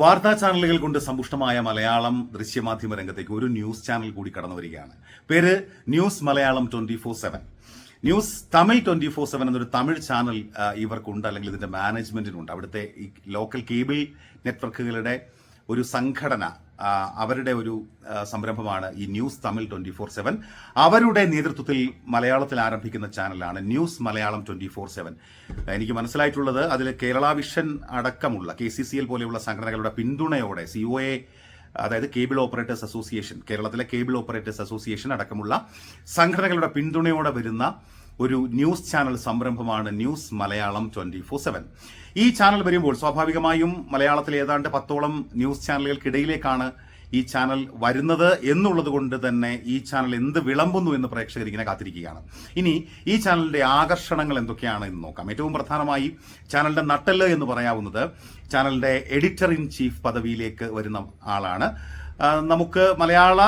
വാർത്താ ചാനലുകൾ കൊണ്ട് സമ്പുഷ്ടമായ മലയാളം ദൃശ്യമാധ്യമ രംഗത്തേക്ക് ഒരു ന്യൂസ് ചാനൽ കൂടി കടന്നു വരികയാണ്. പേര് news Malayalam twenty four seven news Tamil twenty four seven എന്നൊരു തമിഴ് ചാനൽ ഇവർക്കുണ്ട് അല്ലെങ്കിൽ ഇതിന്റെ മാനേജ്മെന്റിനുണ്ട് അവിടുത്തെ ഈ ലോക്കൽ കേബിൾ നെറ്റ്വർക്കുകളുടെ ഒരു സംഘടന അവരുടെ ഒരു സംരംഭമാണ് ഈ news Tamil twenty four seven. അവരുടെ നേതൃത്വത്തിൽ മലയാളത്തിൽ ആരംഭിക്കുന്ന ചാനലാണ് news Malayalam twenty four seven. എനിക്ക് മനസ്സിലായിട്ടുള്ളത് അതിൽ കേരള വിഷൻ അടക്കമുള്ള കെ സി സി എൽ പോലെയുള്ള സംഘടനകളുടെ പിന്തുണയോടെ സി ഒ എ അതായത് കേബിൾ ഓപ്പറേറ്റേഴ്സ് അസോസിയേഷൻ കേരളത്തിലെ കേബിൾ ഓപ്പറേറ്റേഴ്സ് അസോസിയേഷൻ അടക്കമുള്ള സംഘടനകളുടെ പിന്തുണയോടെ വരുന്ന ഒരു ന്യൂസ് ചാനൽ സംരംഭമാണ് news Malayalam twenty four seven. ഈ ചാനൽ വരുമ്പോൾ സ്വാഭാവികമായും മലയാളത്തിൽ ഏതാണ്ട് പത്തോളം ന്യൂസ് ചാനലുകൾക്കിടയിലേക്കാണ് ഈ ചാനൽ വരുന്നത് എന്നുള്ളത് കൊണ്ട് തന്നെ ഈ ചാനൽ എന്ത് വിളമ്പുന്നു എന്ന് പ്രേക്ഷകർ ഇങ്ങനെ കാത്തിരിക്കുകയാണ്. ഇനി ഈ ചാനലിന്റെ ആകർഷണങ്ങൾ എന്തൊക്കെയാണ് എന്ന് നോക്കാം. ഏറ്റവും പ്രധാനമായി ചാനലിന്റെ നട്ടൽ എന്ന് പറയാവുന്നത് ചാനലിന്റെ എഡിറ്റർ ഇൻ ചീഫ് പദവിയിലേക്ക് വരുന്ന ആളാണ്. നമുക്ക് മലയാള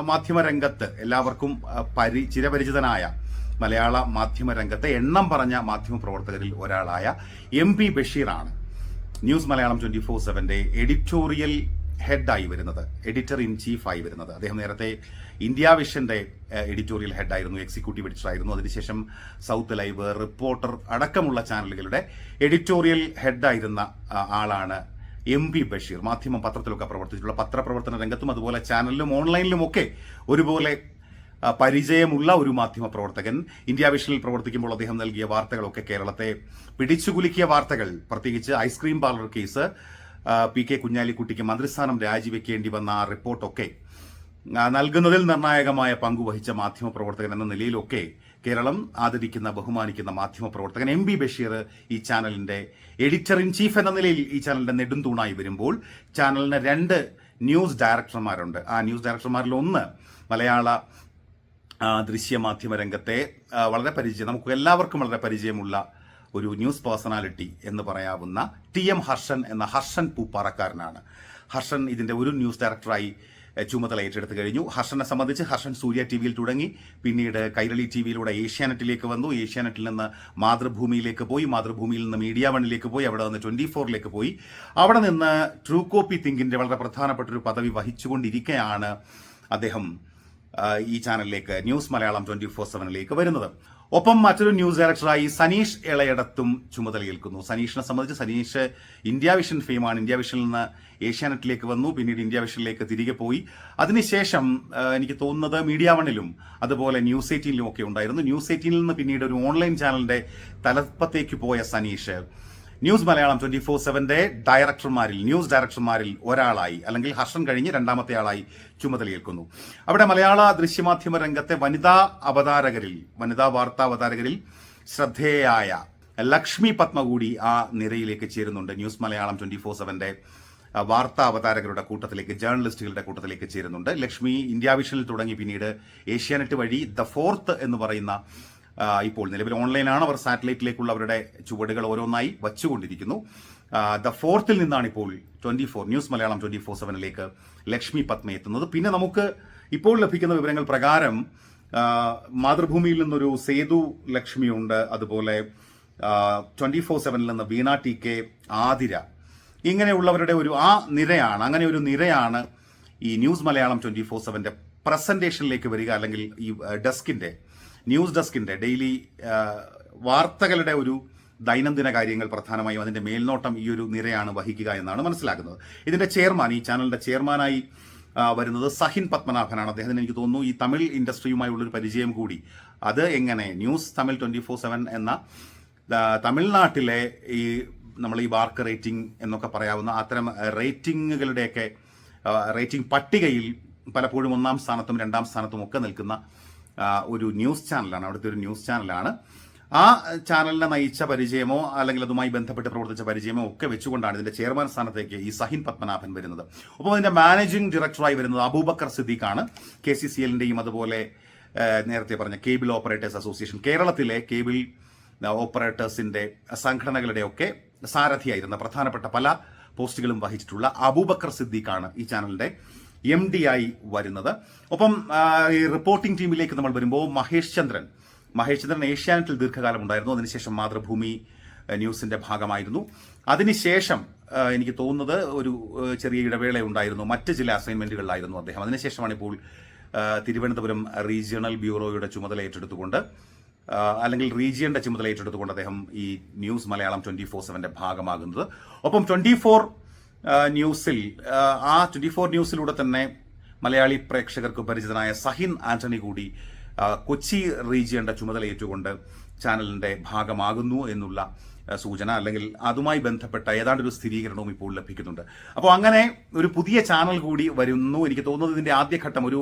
മാധ്യമ രംഗത്ത് എല്ലാവർക്കും പരി ചിരപരിചിതനായ മലയാള മാധ്യമ രംഗത്തെ എണ്ണം പറഞ്ഞ മാധ്യമ പ്രവർത്തകരിൽ ഒരാളായ എം പി ബഷീറാണ്. ന്യൂസ് മലയാളം ട്വന്റി ഫോർ സെവന്റെ എഡിറ്റോറിയൽ ഹെഡായി വരുന്നത് എഡിറ്റർ ഇൻ ചീഫ് ആയി വരുന്നത്. അദ്ദേഹം നേരത്തെ ഇന്ത്യ വിഷന്റെ എഡിറ്റോറിയൽ ഹെഡായിരുന്നു എക്സിക്യൂട്ടീവ് എഡിറ്റർ ആയിരുന്നു അതിനുശേഷം സൗത്ത് ലൈവ് റിപ്പോർട്ടർ അടക്കമുള്ള ചാനലുകളുടെ എഡിറ്റോറിയൽ ഹെഡായിരുന്ന ആളാണ് എം പി ബഷീർ. മാധ്യമ പത്രത്തിലൊക്കെ പ്രവർത്തിച്ചിട്ടുള്ള പത്രപ്രവർത്തന രംഗത്തും അതുപോലെ ചാനലിലും ഓൺലൈനിലും ഒക്കെ ഒരുപോലെ പരിചയമുള്ള ഒരു മാധ്യമ പ്രവർത്തകൻ. ഇന്ത്യ വിഷനിൽ പ്രവർത്തിക്കുമ്പോൾ അദ്ദേഹം നൽകിയ വാർത്തകളൊക്കെ കേരളത്തെ പിടിച്ചുകുലുക്കിയ വാർത്തകൾ. പ്രത്യേകിച്ച് ice cream parlour case P K കുഞ്ഞാലിക്കുട്ടിക്ക് മന്ത്രിസ്ഥാനം രാജിവെക്കേണ്ടി വന്ന ആ റിപ്പോർട്ടൊക്കെ നൽകുന്നതിൽ നിർണായകമായ പങ്കുവഹിച്ച മാധ്യമ പ്രവർത്തകൻ എന്ന നിലയിലൊക്കെ കേരളം ആദരിക്കുന്ന ബഹുമാനിക്കുന്ന മാധ്യമ പ്രവർത്തകൻ എം ബി ബഷീർ ഈ ചാനലിന്റെ എഡിറ്റർ ഇൻ ചീഫ് എന്ന നിലയിൽ ഈ ചാനലിന്റെ നെടുന്തൂണായി വരുമ്പോൾ ചാനലിന് രണ്ട് ന്യൂസ് ഡയറക്ടർമാരുണ്ട്. ആ ന്യൂസ് ഡയറക്ടർമാരിൽ ഒന്ന് മലയാള ദൃശ്യമാധ്യമ രംഗത്തെ വളരെ പരിചയം നമുക്ക് എല്ലാവർക്കും വളരെ പരിചയമുള്ള ഒരു ന്യൂസ് പേഴ്സണാലിറ്റി എന്ന് പറയാവുന്ന ടി എം ഹർഷൻ എന്ന ഹർഷൻ പൂപ്പാറക്കാരനാണ്. ഹർഷൻ ഇതിന്റെ ഒരു ന്യൂസ് ഡയറക്ടറായി ചുമതല ഏറ്റെടുത്ത് കഴിഞ്ഞു. ഹർഷനെ സംബന്ധിച്ച് ഹർഷൻ സൂര്യ ടി വിയിൽ തുടങ്ങി. പിന്നീട് കൈരളി ടി വിയിലൂടെ ഏഷ്യാനെറ്റിലേക്ക് വന്നു. ഏഷ്യാനെറ്റിൽ നിന്ന് മാതൃഭൂമിയിലേക്ക് പോയി. മാതൃഭൂമിയിൽ നിന്ന് മീഡിയ വണ്ണിലേക്ക് പോയി. അവിടെ നിന്ന് ട്വന്റി ഫോറിലേക്ക് പോയി. അവിടെ നിന്ന് ട്രൂ കോപ്പി തിങ്കിന്റെ വളരെ പ്രധാനപ്പെട്ട ഒരു പദവി വഹിച്ചുകൊണ്ടിരിക്കെയാണ് അദ്ദേഹം. ഈ ചാനലിലേക്ക് ന്യൂസ് മലയാളം ട്വന്റി ഫോർ സെവനിലേക്ക് വരുന്നത്. ഒപ്പം മറ്റൊരു ന്യൂസ് ഡയറക്ടറായി സനീഷ് ഇളയടത്തും ചുമതലയേൽക്കുന്നു സനീഷിനെ സംബന്ധിച്ച് സനീഷ് ഇന്ത്യ വിഷൻ ഫെയിമാണ്. ഇന്ത്യ വിഷനിൽ നിന്ന് ഏഷ്യാനെറ്റിലേക്ക് വന്നു പിന്നീട് ഇന്ത്യ വിഷനിലേക്ക് തിരികെ പോയി. അതിനുശേഷം എനിക്ക് തോന്നുന്നത് മീഡിയ വണ്ണിലും അതുപോലെ ന്യൂസ് എയ്റ്റീനിലും ഒക്കെ ഉണ്ടായിരുന്നു. ന്യൂസ് എയ്റ്റീനിൽ നിന്ന് പിന്നീട് ഒരു ഓൺലൈൻ ചാനലിന്റെ തലപ്പത്തേക്ക് പോയ Saneesh news Malayalam twenty four സെവന്റെ ഡയറക്ടർമാരിൽ ന്യൂസ് ഡയറക്ടർമാരിൽ ഒരാളായി അല്ലെങ്കിൽ ഹർഷൻ കഴിഞ്ഞ് രണ്ടാമത്തെ ആളായി ചുമതലയേൽക്കുന്നു അവിടെ മലയാള ദൃശ്യമാധ്യമ രംഗത്തെ വനിതാ അവതാരകരിൽ വനിതാ വാർത്താ അവതാരകരിൽ ശ്രദ്ധേയായ ലക്ഷ്മി പത്മ കൂടി ആ നിരയിലേക്ക് ചേരുന്നുണ്ട്. ന്യൂസ് മലയാളം ട്വന്റി ഫോർ സെവന്റെ വാർത്താ അവതാരകരുടെ കൂട്ടത്തിലേക്ക് ജേർണലിസ്റ്റുകളുടെ കൂട്ടത്തിലേക്ക് ചേരുന്നുണ്ട്. ലക്ഷ്മി ഇന്ത്യ വിഷനിൽ തുടങ്ങി. പിന്നീട് ഏഷ്യാനെറ്റ് വഴി ദ ഫോർത്ത് എന്ന് പറയുന്ന ഇപ്പോൾ നിലവിൽ ഓൺലൈനാണ് അവർ സാറ്റലൈറ്റിലേക്കുള്ള അവരുടെ ചുവടുകൾ ഓരോന്നായി വച്ചുകൊണ്ടിരിക്കുന്നു. ദ ഫോർത്തിൽ നിന്നാണ് ഇപ്പോൾ twenty four news Malayalam twenty four സെവനിലേക്ക് Lakshmi Padma എത്തുന്നത്. പിന്നെ നമുക്ക് ഇപ്പോൾ ലഭിക്കുന്ന വിവരങ്ങൾ പ്രകാരം മാതൃഭൂമിയിൽ നിന്നൊരു സേതു ലക്ഷ്മിയുണ്ട്. അതുപോലെ ട്വന്റി ഫോർ സെവനിൽ നിന്ന് വീണ ടി കെ ആതിര. ഇങ്ങനെയുള്ളവരുടെ ഒരു ആ നിരയാണ് അങ്ങനെ ഒരു നിരയാണ് ഈ ന്യൂസ് മലയാളം ട്വന്റി ഫോർ സെവന്റെ പ്രസന്റേഷനിലേക്ക് വരിക അല്ലെങ്കിൽ ഈ ഡെസ്കിന്റെ ന്യൂസ് ഡെസ്കിന്റെ ഡെയിലി വാർത്തകളുടെ ഒരു ദൈനംദിന കാര്യങ്ങൾ പ്രധാനമായും അതിന്റെ മേൽനോട്ടം ഈ ഒരു നിരയാണ് വഹിക്കുക എന്നാണ് മനസ്സിലാക്കുന്നത്. ഇതിന്റെ ചെയർമാൻ ഈ ചാനലിന്റെ ചെയർമാനായി വരുന്നത് സഹിൻ പത്മനാഭനാണ്. അദ്ദേഹത്തിന് എനിക്ക് തോന്നുന്നു ഈ തമിഴ് ഇൻഡസ്ട്രിയുമായുള്ള ഒരു പരിചയം കൂടി. അത് എങ്ങനെ? News Tamil twenty four seven എന്ന തമിഴ്നാട്ടിലെ ഈ നമ്മൾ ഈ ബാർക്ക് റേറ്റിംഗ് എന്നൊക്കെ പറയാവുന്ന അത്തരം റേറ്റിംഗുകളുടെയൊക്കെ റേറ്റിംഗ് പട്ടികയിൽ പലപ്പോഴും ഒന്നാം സ്ഥാനത്തും രണ്ടാം സ്ഥാനത്തും ഒക്കെ നിൽക്കുന്ന ഒരു ന്യൂസ് ചാനലാണ്. അവിടുത്തെ ഒരു ന്യൂസ് ചാനലാണ്. ആ ചാനലിനെ നയിച്ച പരിചയമോ അല്ലെങ്കിൽ അതുമായി ബന്ധപ്പെട്ട് പ്രവർത്തിച്ച പരിചയമോ ഒക്കെ വെച്ചുകൊണ്ടാണ് ഇതിന്റെ ചെയർമാൻ സ്ഥാനത്തേക്ക് ഈ സഹിൻ പത്മനാഭൻ വരുന്നത്. അപ്പോൾ അതിന്റെ മാനേജിംഗ് ഡയറക്ടറായി വരുന്നത് അബൂബക്കർ സിദ്ദീഖാണ്. കെ സി സി എല്ലിന്റെയും അതുപോലെ നേരത്തെ പറഞ്ഞ കേബിൾ ഓപ്പറേറ്റേഴ്സ് അസോസിയേഷൻ കേരളത്തിലെ കേബിൾ ഓപ്പറേറ്റേഴ്സിന്റെ സംഘടനകളുടെയൊക്കെ സാരഥിയായിരുന്ന പ്രധാനപ്പെട്ട പല പോസ്റ്റുകളും വഹിച്ചിട്ടുള്ള അബൂബക്കർ സിദ്ദീഖാണ് ഈ ചാനലിന്റെ എം ഡി ആയി വരുന്നത്. ഒപ്പം ഈ റിപ്പോർട്ടിംഗ് ടീമിലേക്ക് നമ്മൾ വരുമ്പോൾ മഹേഷ് ചന്ദ്രൻ. മഹേഷ് ചന്ദ്രൻ ഏഷ്യാനെറ്റിൽ ദീർഘകാലം ഉണ്ടായിരുന്നു. അതിനുശേഷം മാതൃഭൂമി ന്യൂസിന്റെ ഭാഗമായിരുന്നു. അതിനുശേഷം എനിക്ക് തോന്നുന്നത് ഒരു ചെറിയ ഇടവേള ഉണ്ടായിരുന്നു. മറ്റ് ചില അസൈൻമെന്റുകളിലായിരുന്നു അദ്ദേഹം. അതിനുശേഷമാണ് ഇപ്പോൾ തിരുവനന്തപുരം റീജിയണൽ ബ്യൂറോയുടെ ചുമതല ഏറ്റെടുത്തുകൊണ്ട് അല്ലെങ്കിൽ റീജിയന്റെ ചുമതല ഏറ്റെടുത്തുകൊണ്ട് അദ്ദേഹം ഈ ന്യൂസ് മലയാളം ട്വന്റി ഫോർ സെവന്റെ ഭാഗമാകുന്നത്. ഒപ്പം ട്വന്റി ഫോർ ന്യൂസിൽ ആ, ട്വന്റി ഫോർ ന്യൂസിലൂടെ തന്നെ മലയാളി പ്രേക്ഷകർക്ക് പരിചിതനായ സഹിൻ ആന്റണി കൂടി കൊച്ചി റീജിയന്റെ ചുമതല ഏറ്റുകൊണ്ട് ചാനലിന്റെ ഭാഗമാകുന്നു എന്നുള്ള സൂചന അല്ലെങ്കിൽ അതുമായി ബന്ധപ്പെട്ട ഏതാണ്ട് ഒരു സ്ഥിരീകരണവും ഇപ്പോൾ ലഭിക്കുന്നുണ്ട്. അപ്പോൾ അങ്ങനെ ഒരു പുതിയ ചാനൽ കൂടി വരുന്നു. എനിക്ക് തോന്നുന്നത് ഇതിന്റെ ആദ്യഘട്ടം ഒരു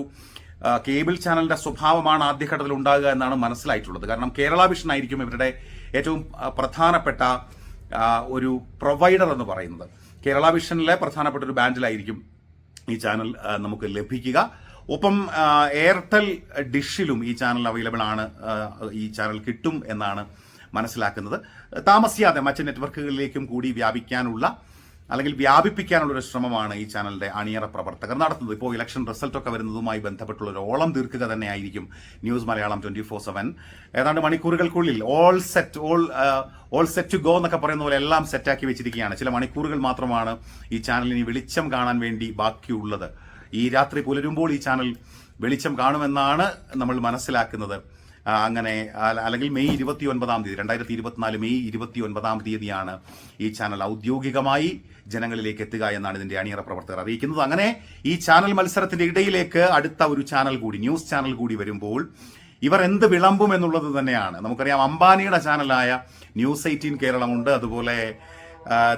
കേബിൾ ചാനലിന്റെ സ്വഭാവമാണ് ആദ്യഘട്ടത്തിൽ ഉണ്ടാകുക എന്നാണ് മനസ്സിലായിട്ടുള്ളത്. കാരണം കേരള വിഷൻ ആയിരിക്കും ഇവരുടെ ഏറ്റവും പ്രധാനപ്പെട്ട ഒരു പ്രൊവൈഡർ എന്ന് പറയുന്നത്. കേരള വിഷനിലെ പ്രധാനപ്പെട്ട ഒരു ബാൻഡിലായിരിക്കും ഈ ചാനൽ നമുക്ക് ലഭിക്കുക. ഒപ്പം എയർടെൽ ഡിഷിലും ഈ ചാനൽ അവൈലബിൾ ആണ് ഈ ചാനൽ കിട്ടും എന്നാണ് മനസ്സിലാക്കുന്നത്. താമസിയാതെ മറ്റ് നെറ്റ്വർക്കുകളിലേക്കും കൂടി വ്യാപിക്കാനുള്ള അല്ലെങ്കിൽ വ്യാപിപ്പിക്കാനുള്ള ഒരു ശ്രമമാണ് ഈ ചാനലിന്റെ അണിയറ പ്രവർത്തകർ നടത്തുന്നത്. ഇപ്പോൾ ഇലക്ഷൻ റിസൾട്ട് ഒക്കെ വരുന്നതുമായി ബന്ധപ്പെട്ടുള്ള ഒരു ഓളം തീർക്കുക തന്നെയായിരിക്കും news Malayalam twenty four seven. ഏതാണ്ട് മണിക്കൂറുകൾക്കുള്ളിൽ all set all all set to go എന്നൊക്കെ പറയുന്ന പോലെ എല്ലാം സെറ്റാക്കി വെച്ചിരിക്കുകയാണ്. ചില മണിക്കൂറുകൾ മാത്രമാണ് ഈ ചാനലിന് വെളിച്ചം കാണാൻ വേണ്ടി ബാക്കിയുള്ളത്. ഈ രാത്രി പുലരുമ്പോൾ ഈ ചാനൽ വെളിച്ചം കാണുമെന്നാണ് നമ്മൾ മനസ്സിലാക്കുന്നത്. അങ്ങനെ അല്ലെങ്കിൽ മെയ് ഇരുപത്തി ഒൻപതാം തീയതി രണ്ടായിരത്തി ഇരുപത്തിനാല് മെയ് ഇരുപത്തി ഒൻപതാം തീയതിയാണ് ഈ ചാനൽ ഔദ്യോഗികമായി ജനങ്ങളിലേക്ക് എത്തുക എന്നാണ് ഇതിന്റെ അണിയറ പ്രവർത്തകർ അറിയിക്കുന്നത്. അങ്ങനെ ഈ ചാനൽ മത്സരത്തിന്റെ ഇടയിലേക്ക് അടുത്ത ഒരു ചാനൽ കൂടി ന്യൂസ് ചാനൽ കൂടി വരുമ്പോൾ ഇവർ എന്ത് വിളമ്പും എന്നുള്ളത് തന്നെയാണ്. നമുക്കറിയാം അംബാനിയുടെ ചാനലായ ന്യൂസ് എയ്റ്റീൻ കേരളമുണ്ട്. അതുപോലെ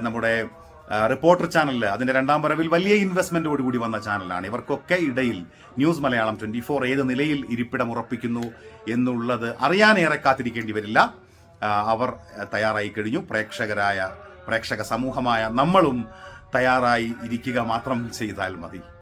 നമ്മുടെ റിപ്പോർട്ടർ ചാനലിൽ അതിന്റെ രണ്ടാം വരവിൽ വലിയ ഇൻവെസ്റ്റ്മെന്റോട് കൂടി വന്ന ചാനലാണ്. ഇവർക്കൊക്കെ ഇടയിൽ ന്യൂസ് മലയാളം ട്വന്റി ഫോർ ഏത് നിലയിൽ ഇരിപ്പിടം ഉറപ്പിക്കുന്നു എന്നുള്ളത് അറിയാനേറെ കാത്തിരിക്കേണ്ടി വരില്ല. അവർ തയ്യാറായി കഴിഞ്ഞു. പ്രേക്ഷകരായ പ്രേക്ഷക സമൂഹമായ നമ്മളും തയ്യാറായി ഇരിക്കുക മാത്രം ചെയ്താൽ മതി.